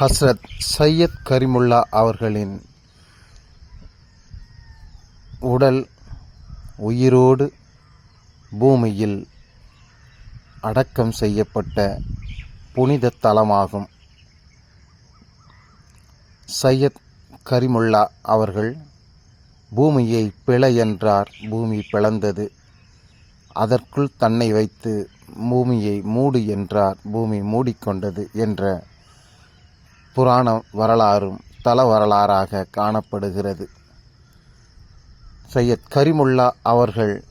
ஹஸ்ரத் சையத் கரிமுல்லா அவர்களின் உடல் உயிரோடு பூமியில் அடக்கம் செய்யப்பட்ட புனித தலமாகும். சையத் கரிமுல்லா அவர்கள் பூமியை பிழை என்றார். பூமி பிளந்தது. அதற்குள் தன்னை வைத்து பூமியை மூடு என்றார். பூமி மூடிக்கொண்டது என்ற புராண வரலாறும் தல வரலாறாக காணப்படுகிறது. சையத் கரிமுல்லா அவர்கள்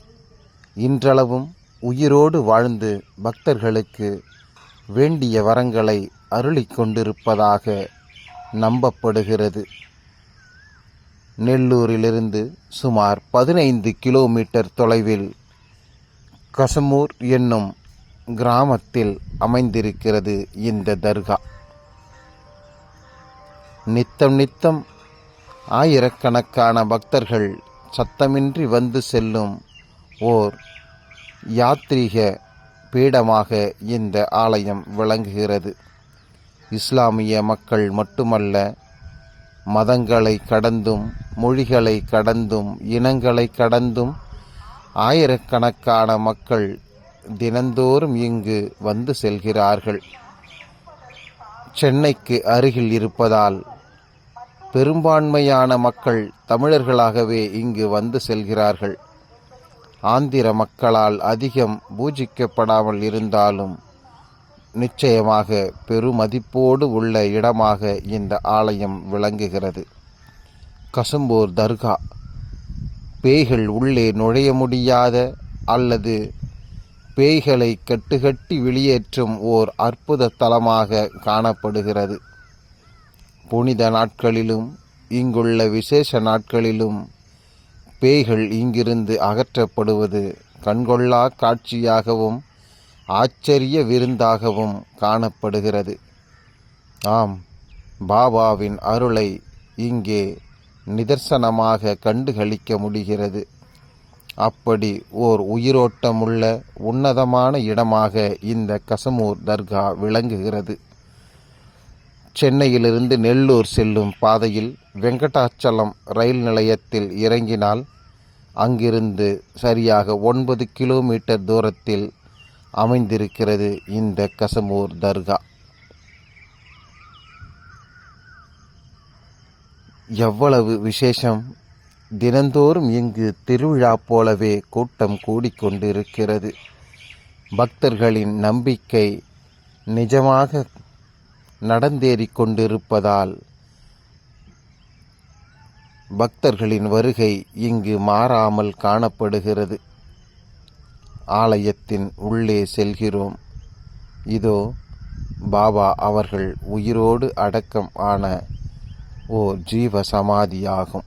இன்றளவும் உயிரோடு வாழ்ந்து பக்தர்களுக்கு வேண்டிய வரங்களை அருளிக்கொண்டிருப்பதாக நம்பப்படுகிறது. நெல்லூரிலிருந்து சுமார் பதினைந்து கிலோமீட்டர் தொலைவில் கசமூர் என்னும் கிராமத்தில் அமைந்திருக்கிறது இந்த தர்கா. நித்தம் நித்தம் ஆயிரக்கணக்கான பக்தர்கள் சத்தமின்றி வந்து செல்லும் ஓர் யாத்ரீக பீடமாக இந்த ஆலயம் விளங்குகிறது. இஸ்லாமிய மக்கள் மட்டுமல்ல மதங்களை கடந்தும் மொழிகளை கடந்தும் இனங்களை கடந்தும் ஆயிரக்கணக்கான மக்கள் தினந்தோறும் இங்கு வந்து செல்கிறார்கள். சென்னைக்கு அருகில் இருப்பதால் பெரும்பான்மையான மக்கள் தமிழர்களாகவே இங்கு வந்து செல்கிறார்கள். ஆந்திர மக்களால் அதிகம் பூஜிக்கப்படாமல் இருந்தாலும் நிச்சயமாக பெருமதிப்போடு உள்ள இடமாக இந்த ஆலயம் விளங்குகிறது. கசம்பூர் தர்கா. பேய்கள் உள்ளே நுழைய முடியாத அல்லது பேய்களை கட்டுக்கட்டி வெளியேற்றும் ஓர் அற்புத தலமாக காணப்படுகிறது. புனித நாட்களிலும் இங்குள்ள விசேஷ நாட்களிலும் பேய்கள் இங்கிருந்து அகற்றப்படுவது கண்கொள்ளா காட்சியாகவும் ஆச்சரிய விருந்தாகவும் காணப்படுகிறது. ஆம் பாபாவின் அருளை இங்கே நிதர்சனமாக கண்டுகளிக்க முடிகிறது. அப்படி ஓர் உயிரோட்டமுள்ள உன்னதமான இடமாக இந்த கசமூர் தர்கா விளங்குகிறது. சென்னையிலிருந்து நெல்லூர் செல்லும் பாதையில் வெங்கடாச்சலம் ரயில் நிலையத்தில் இறங்கினால் அங்கிருந்து சரியாக ஒன்பது கிலோமீட்டர் தூரத்தில் அமைந்திருக்கிறது இந்த கசமூர் தர்கா. எவ்வளவு விசேஷம்? தினந்தோறும் இங்கு திருவிழா போலவே கூட்டம் கூடிக்கொண்டிருக்கிறது. பக்தர்களின் நம்பிக்கை நிஜமாக நடந்தேறிக் கொண்டிருப்பதால் பக்தர்களின் வருகை இங்கு மாறாமல் காணப்படுகிறது. ஆலயத்தின் உள்ளே செல்கிறோம். இதோ பாபா அவர்கள் உயிரோடு அடக்கம் ஆன ஓ ஜீவ சமாதியாகும்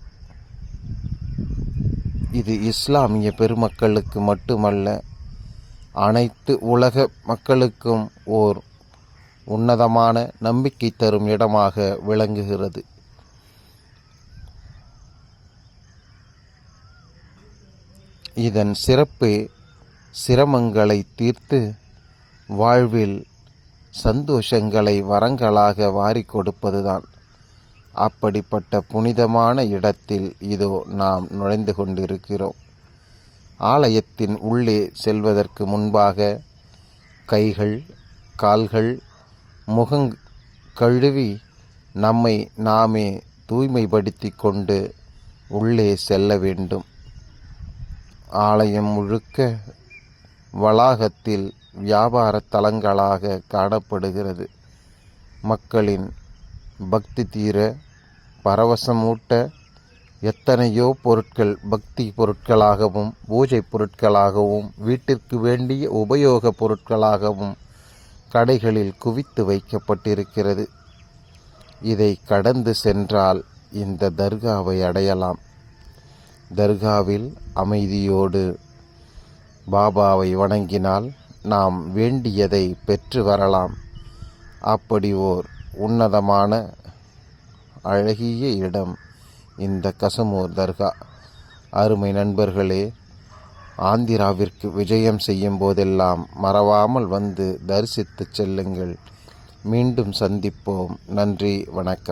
இது இஸ்லாமிய பெருமக்களுக்கு மட்டுமல்ல அனைத்து உலக மக்களுக்கும் ஓர் உன்னதமான நம்பிக்கை தரும் இடமாக விளங்குகிறது. இதன் சிறப்பு சிரமங்களை தீர்த்து வாழ்வில் சந்தோஷங்களை வரங்களாக வாரிக் கொடுப்பதுதான். அப்படிப்பட்ட புனிதமான இடத்தில் இதோ நாம் நுழைந்து கொண்டிருக்கிறோம். ஆலயத்தின் உள்ளே செல்வதற்கு முன்பாக கைகள் கால்கள் முகங் கழுவி நம்மை நாமே தூய்மைப்படுத்தி கொண்டு உள்ளே செல்ல வேண்டும். ஆலயம் முழுக்க வளாகத்தில் வியாபார தலங்களாக காணப்படுகிறது. மக்களின் பக்தி தீர பரவசமூட்ட எத்தனையோ பொருட்கள் பக்தி பொருட்களாகவும் பூஜை பொருட்களாகவும் வீட்டிற்கு வேண்டிய உபயோக பொருட்களாகவும் கடைகளில் குவித்து வைக்கப்பட்டிருக்கிறது. இதை கடந்து சென்றால் இந்த தர்காவை அடையலாம். தர்காவில் அமைதியோடு பாபாவை வணங்கினால் நாம் வேண்டியதை பெற்று வரலாம். அப்படி ஓர் உன்னதமான அழகிய இடம் இந்த கசமூர் தர்கா. அருமை நண்பர்களே ஆந்திராவிற்கு விஜயம் செய்யும் போதெல்லாம் மறவாமல் வந்து தரிசித்து செல்லுங்கள். மீண்டும் சந்திப்போம். நன்றி வணக்கம்.